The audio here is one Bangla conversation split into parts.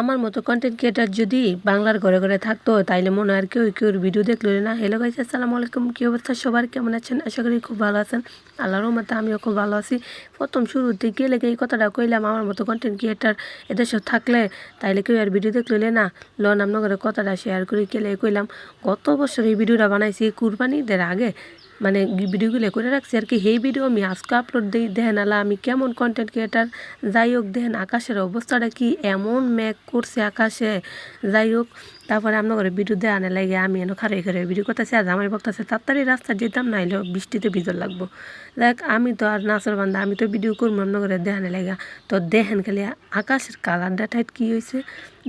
আমার মতো কন্টেন্ট ক্রিয়েটার যদি বাংলার ঘরে ঘরে থাকতো, তাইলে মনে আর কেউ কেউ ভিডিও দেখল না। হ্যালো গাইস আসসালামু আলাইকুম। কী অবস্থা? সবার কেমন আছেন? আশা করি খুব ভালো আছেন। আল্লাহর মতো আমিও খুব ভালো আছি। প্রথম শুরুতে গেলে এই কথাটা কইলাম, আমার মতো কন্টেন্ট ক্রিয়েটার সব থাকলে তাইলে কেউ আর ভিডিও দেখল না। লন আমনগরে কথাটা শেয়ার করে কেলে কইলাম, গত বছর এই ভিডিওটা বানাইছি কুরবানিদের আগে। মানে ভিডিওগুলো করে রাখছি আর কি। সেই ভিডিও আমি আজকে আপলোড দিই। দেন আলা আমি কেমন কন্টেন্ট ক্রিয়েটার যাই হোক দেন আকাশের অবস্থাটা কি এমন ম্যাক করছে আকাশে। যাই হোক তারপরে আপনার দেওয়া আনে লাগে, আমি এনে খারে খারে ভিডিও করতেছি, আর জামাই বকতেছে, তাড়াতাড়ি রাস্তা যেতাম না হলেও বৃষ্টিতে ভিতর লাগবো। দেখ, আমি তো আর নাচর বান্ধা আমি তো ভিডিও করব আপনার ঘরে দেখানে লাগা। তো দেখেন খালি আকাশের কালারটা টাইট কী হয়েছে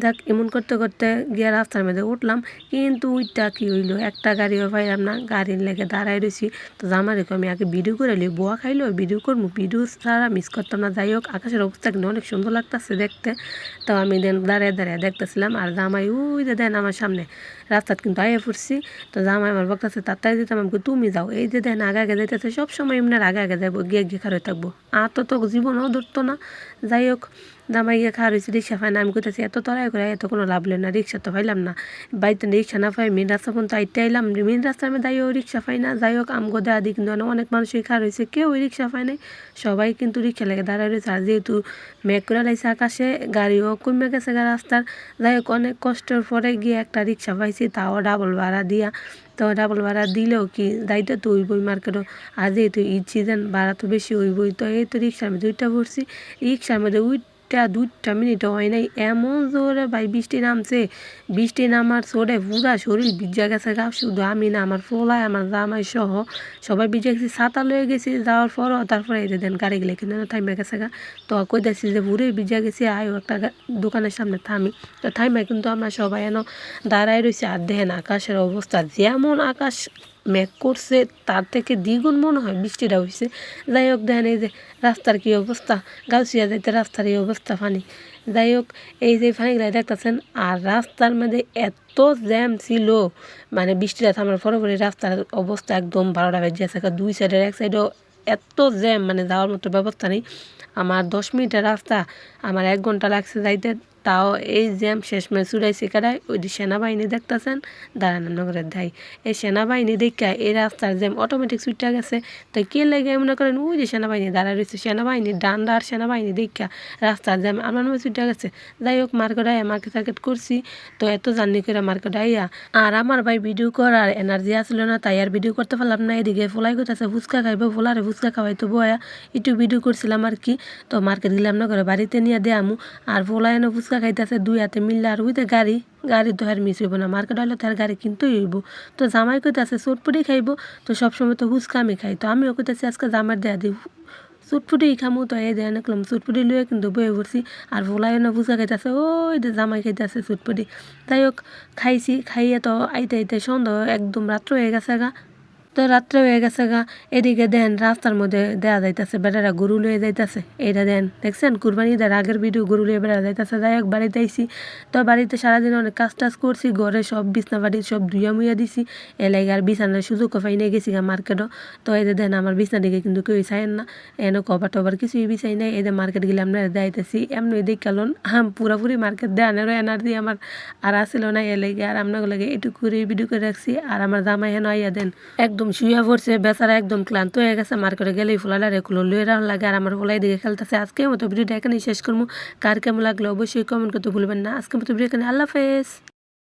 দেখ, এমন করতে করতে গিয়ে রাস্তার মধ্যে উঠলাম, কিন্তু ওইটা কী হইল? একটা গাড়িও পাইলাম না, গাড়ির লেগে দাঁড়াই রয়েছি তো জামা রেখে আমি আগে ভিডিও করে লি বোয়া খাইলো, ভিডিও করব ভিডিও ছাড়া মিস করতাম না। যাই হোক, আকাশের অবস্থা কিন্তু অনেক সুন্দর লাগতেছে দেখতে। তো আমি দেন দাঁড়িয়ে দাঁড়িয়ে দেখতেছিলাম, আর জামাই ওই যে দেন আমার সামনে। রাস্তাত কিন্তু আইয়া পড়ছি তো জামাই আমার বকতেছে তাড়াতাড়ি দিতাম আমাকে তুমি যাও। এই যে দেন আগে আগে যাইতেছে, সবসময় এমনি আগে আগে যাব গিয়ে গিয়ে খারে থাকব। আর তো তো জীবনও ধরতো না। যাই হোক জামাই গিয়ে খাওয়া রয়েছে রিক্সা পাই না। আমি কোথাছি এত তরাই করে, এত কোনো লাভ না, রিক্সা তো পাইলাম না। বাড়িতে রিক্সা না পাই মেন রাস্তা পর্যন্ত আইতে আইলাম। মেন রাস্তার মধ্যে দাঁড়িয়েও রিক্সা পাই না। যাই হোক, আমগো দেওয়া দিক কিন্তু অনেক মানুষই খাওয়া রয়েছে কেউ রিক্সা পায় নাই। সবাই কিন্তু রিক্সা লেগে দাঁড়ায় রয়েছে আর যেহেতু মেঘ করে লাইছে আকাশে, গাড়িও কমে গেছে রাস্তার। যাই হোক, অনেক কষ্টের পরে গিয়ে একটা রিক্সা পাইছি, তাও ডাবল ভাড়া দিয়া। তো ডাবল ভাড়া দিলেও কি দায়িত্ব তো ওই বই মার্কেটও আর যেহেতু ঈদ সিজন ভাড়া তো বেশি ওই বই তো এই তো রিক্সার মধ্যে দুইটা পড়ছি। রিক্সার মধ্যে উইটা দুইটা মিনিট হয় নাই। এমন জোরে ভাই বৃষ্টি নামছে, বৃষ্টি নামার সোরে পুরা শরীর ভিজা গেছে, গা শুধু আমি না, আমার ফোলায় আমার জামাই সহ সবাই ভিজে গেছি, ছাতা লয়ে গেছি, যাওয়ার পরও তারপরে এই দেন গাড়ি গেলে কিন্তু থাইমা গেছে গা। তো কই দেখছি যে পুরে ভিজা গেছি আয়ও একটা দোকানের সামনে থামি। তো থাইমা কিন্তু আমরা সবাই এন দাঁড়ায় রয়েছি আর দেখেন আকাশের অবস্থা, যেমন আকাশ মেঘ করছে, তার থেকে দ্বিগুণ মনে হয় বৃষ্টিটা হয়েছে যাই হোক, দেখেন এই যে রাস্তার কী অবস্থা, গাউসিয়া যাইতে রাস্তার এই অবস্থা পানি যাই হোক, এই যে পানিগুলো দেখতেছেন, আর রাস্তার মধ্যে এত জ্যাম ছিল মানে বৃষ্টিটা থামার পরে পরে রাস্তার অবস্থা একদম বারোটা বেজে আছে দুই সাইডের এক সাইডেও এত জ্যাম মানে যাওয়ার মতো ব্যবস্থা নেই। আমার দশ মিনিটের রাস্তা, আমার এক ঘণ্টা লাগছে যাইতে। তাও এই জ্যাম শেষমেশ চুড়াইছে কারায় ওই সেনাবাহিনী দেখতেছেন? দাঁড়ানগরের দায় এই সেনাবাহিনী দেখা এই রাস্তার জ্যাম অটোমেটিক ছুটে গেছে তো কে লেগে মনে করেন, ওই যে সেনাবাহিনী দাঁড়ায় রয়েছে সেনাবাহিনী ডান্ডা আর সেনাবাহিনী দেখা রাস্তার জ্যাম আমার নামে ছুটে গেছে, যাই হোক মার্কেট আইয়া মার্কেট টার্কেট করছি, তো এত জার্নি করে মার্কেট আইয়া, আর আমার ভাই ভিডিও করার এনার্জি আসলো না, তাই আর ভিডিও করতে পারলাম না, এদিকে ফোলাই করতেছে, ফুচকা খাইবো, ফোলারে ফুচকা খাওয়াইতো বয়া, একটু ভিডিও করছিলাম আর কি, তো মার্কেট গেলাম না করে বাড়িতে নিয়ে দেয়ামু আর ফোলাই ফুচকা খাইতেছে, দুই হাতে মিললে আর উইতে গাড়ি। গাড়ি তো আর মিস হইব না, মার্কেট হলে তো আর গাড়ি কিনতেই হইব। তো জামাই কইতেছে চটপুটি খাইব। তো সবসময় তো হুচকা আমি খাই। তো আমিও কইতেছি, আজকে জামার দেয়া দিই চুটফুটি খামু। তো এই দেয় নাকলাম চুটফুটি লুয়ে কিন্তু বয়ে পড়ছি। আর ভোলাই না বুঝা খাইতেছে, ওই যে জামাই খাইতেছে চুটফুটি। যাই হোক, খাইছি। খাইয়ে তো আইতে আইতে সন্ধ্যা, একদম রাত্র হয়ে গেছে গা। তো রাত্রে হয়ে গেছে গা। এদিকে দেন, রাস্তার মধ্যে দেয়া যাইতেছে, বেটারা গরু লয়ে যাইতেছে। এইটা দেন, দেখছেন? কুরবানি ঈদের আগের ভিডিও গরু লয়ে বেড়া যাইতেছে। যাই হোক, বাড়িতে আইসি তো বাড়িতে সারাদিন অনেক কাজ টাজ করছি, ঘরে সব বিছনা বাড়ি সব ধুইয়া মুইয়া দিছি। এলাকা আর বিছানার সুযোগ পাই নিয়ে গেছি গা মার্কেটও। তো এই দেন, আমার বিছনা দিকে কিন্তু কেউ চাইন না। এনে কভার টভার কিছুই বিছাই নাই। এদের মার্কেট গেলে আমরা দেখাইতেছি এমনি দেখালন হাম পুরাপুরি মার্কেট দেয় দেয়ানেরও এনার্জি আমার আর আসিল না। এলাকা আর আপনার লাগে এটুকু করে ভিডিও করে রাখছি। আর আমার জামাই হেন আইয়া দেন, একদম শুয়ে পড়ছে, বেচারা একদম ক্লান্ত হয়ে গেছে, মার্কেটে গেলেই ফুলাটা রেগুলো লুয়ে রান লাগে আর আমার ফুলাই দিকে খেলতেছে। আজকে মতো ভিডিওটা এখানেই শেষ করব। কার কেমন লাগল অবশ্যই কমেন্ট করতে ভুলবেন না। আজকে মতো ভিডিও এখানে, আল্লাহ হাফেজ।